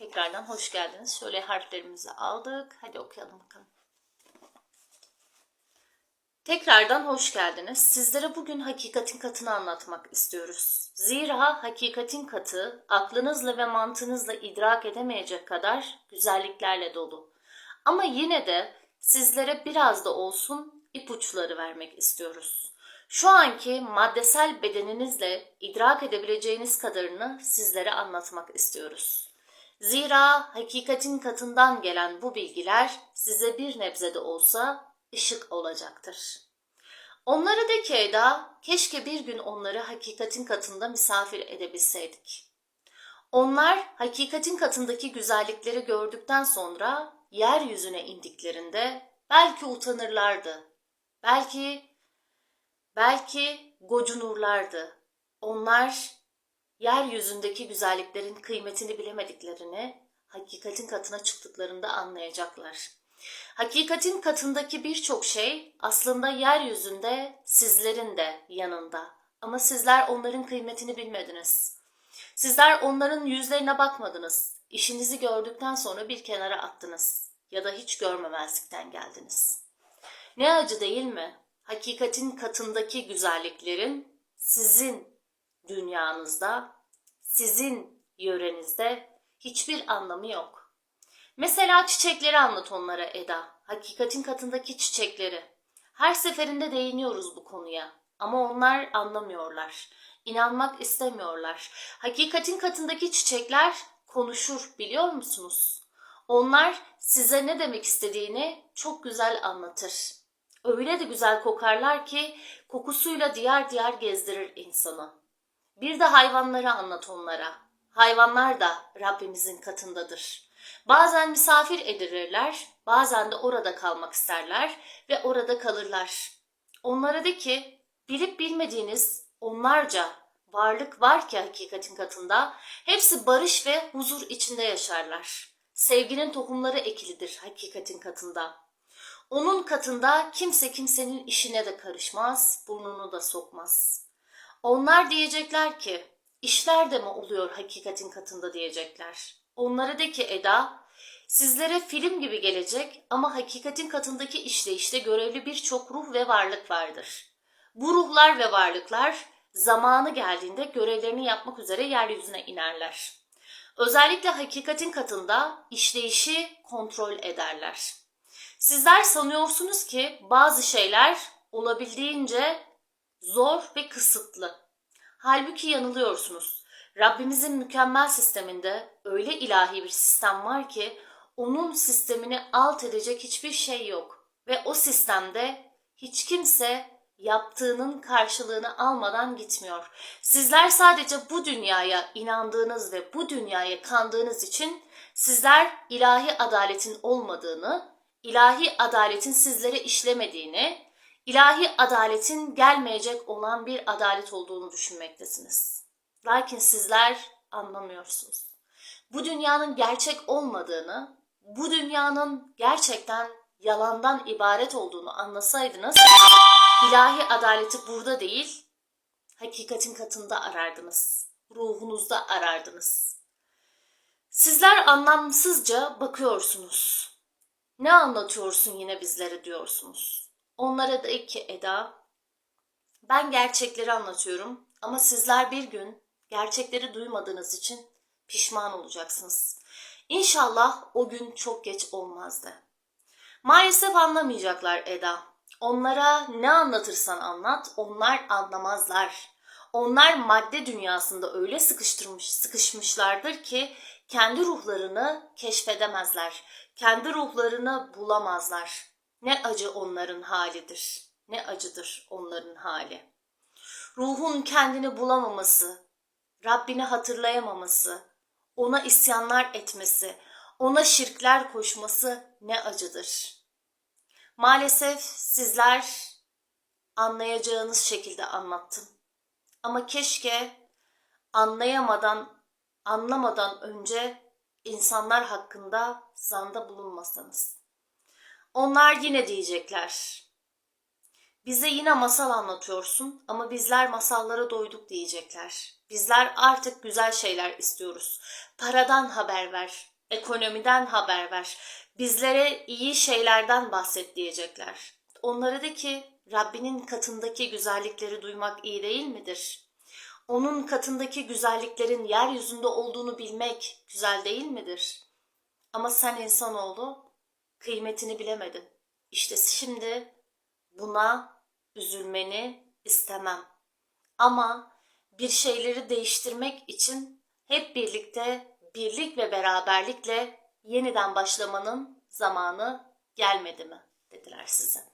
Tekrardan hoş geldiniz. Şöyle harflerimizi aldık. Hadi okuyalım bakalım. Tekrardan hoş geldiniz. Sizlere bugün hakikatin katını anlatmak istiyoruz. Zira hakikatin katı aklınızla ve mantığınızla idrak edemeyecek kadar güzelliklerle dolu. Ama yine de sizlere biraz da olsun ipuçları vermek istiyoruz. Şu anki maddesel bedeninizle idrak edebileceğiniz kadarını sizlere anlatmak istiyoruz. Zira hakikatin katından gelen bu bilgiler size bir nebze de olsa ışık olacaktır. Onlara de ki Eda, keşke bir gün onları hakikatin katında misafir edebilseydik. Onlar hakikatin katındaki güzellikleri gördükten sonra yeryüzüne indiklerinde belki utanırlardı. Belki belki gocunurlardı. Onlar yeryüzündeki güzelliklerin kıymetini bilemediklerini hakikatin katına çıktıklarında anlayacaklar. Hakikatin katındaki birçok şey aslında yeryüzünde sizlerin de yanında. Ama sizler onların kıymetini bilmediniz. Sizler onların yüzlerine bakmadınız. İşinizi gördükten sonra bir kenara attınız. Ya da hiç görmemezlikten geldiniz. Ne acı değil mi? Hakikatin katındaki güzelliklerin sizin dünyanızda, sizin yörenizde hiçbir anlamı yok. Mesela çiçekleri anlat onlara Eda. Hakikatin katındaki çiçekleri. Her seferinde değiniyoruz bu konuya. Ama onlar anlamıyorlar. İnanmak istemiyorlar. Hakikatin katındaki çiçekler konuşur biliyor musunuz? Onlar size ne demek istediğini çok güzel anlatır. Öyle de güzel kokarlar ki kokusuyla diğer diğer gezdirir insanı. Bir de hayvanları anlat onlara. Hayvanlar da Rabbimizin katındadır. Bazen misafir edilirler, bazen de orada kalmak isterler ve orada kalırlar. Onlara de ki, bilip bilmediğiniz onlarca varlık var ki hakikatin katında, hepsi barış ve huzur içinde yaşarlar. Sevginin tohumları ekilidir hakikatin katında. Onun katında kimse kimsenin işine de karışmaz, burnunu da sokmaz. Onlar diyecekler ki, işler de mi oluyor hakikatin katında diyecekler. Onlara de ki Eda, sizlere film gibi gelecek ama hakikatin katındaki işleyişte görevli birçok ruh ve varlık vardır. Bu ruhlar ve varlıklar zamanı geldiğinde görevlerini yapmak üzere yeryüzüne inerler. Özellikle hakikatin katında işleyişi kontrol ederler. Sizler sanıyorsunuz ki bazı şeyler olabildiğince zor ve kısıtlı. Halbuki yanılıyorsunuz. Rabbimizin mükemmel sisteminde öyle ilahi bir sistem var ki onun sistemini alt edecek hiçbir şey yok ve o sistemde hiç kimse yaptığının karşılığını almadan gitmiyor. Sizler sadece bu dünyaya inandığınız ve bu dünyaya kandığınız için sizler ilahi adaletin olmadığını, ilahi adaletin sizlere işlemediğini, ilahi adaletin gelmeyecek olan bir adalet olduğunu düşünmektesiniz. Lakin sizler anlamıyorsunuz. Bu dünyanın gerçek olmadığını, bu dünyanın gerçekten yalandan ibaret olduğunu anlasaydınız, ilahi adaleti burada değil, hakikatin katında arardınız. Ruhunuzda arardınız. Sizler anlamsızca bakıyorsunuz. Ne anlatıyorsun yine bizlere diyorsunuz. Onlara da ki Eda, ben gerçekleri anlatıyorum ama sizler bir gün gerçekleri duymadığınız için pişman olacaksınız. İnşallah o gün çok geç olmazdı. Maalesef anlamayacaklar Eda. Onlara ne anlatırsan anlat, onlar anlamazlar. Onlar madde dünyasında öyle sıkıştırmış, sıkışmışlardır ki kendi ruhlarını keşfedemezler. Kendi ruhlarını bulamazlar. Ne acı onların halidir. Ne acıdır onların hali. Ruhun kendini bulamaması, Rabbini hatırlayamaması, ona isyanlar etmesi, ona şirkler koşması ne acıdır. Maalesef sizler anlayacağınız şekilde anlattım. Ama keşke anlayamadan, anlamadan önce insanlar hakkında zanda bulunmasanız. Onlar yine diyecekler. Bize yine masal anlatıyorsun ama bizler masallara doyduk diyecekler. Bizler artık güzel şeyler istiyoruz. Paradan haber ver, ekonomiden haber ver. Bizlere iyi şeylerden bahset diyecekler. Onlara de ki Rabbinin katındaki güzellikleri duymak iyi değil midir? Onun katındaki güzelliklerin yeryüzünde olduğunu bilmek güzel değil midir? Ama sen insanoğlu kıymetini bilemedin. İşte şimdi buna üzülmeni istemem. Ama bir şeyleri değiştirmek için hep birlikte birlik ve beraberlikle yeniden başlamanın zamanı gelmedi mi dediler size.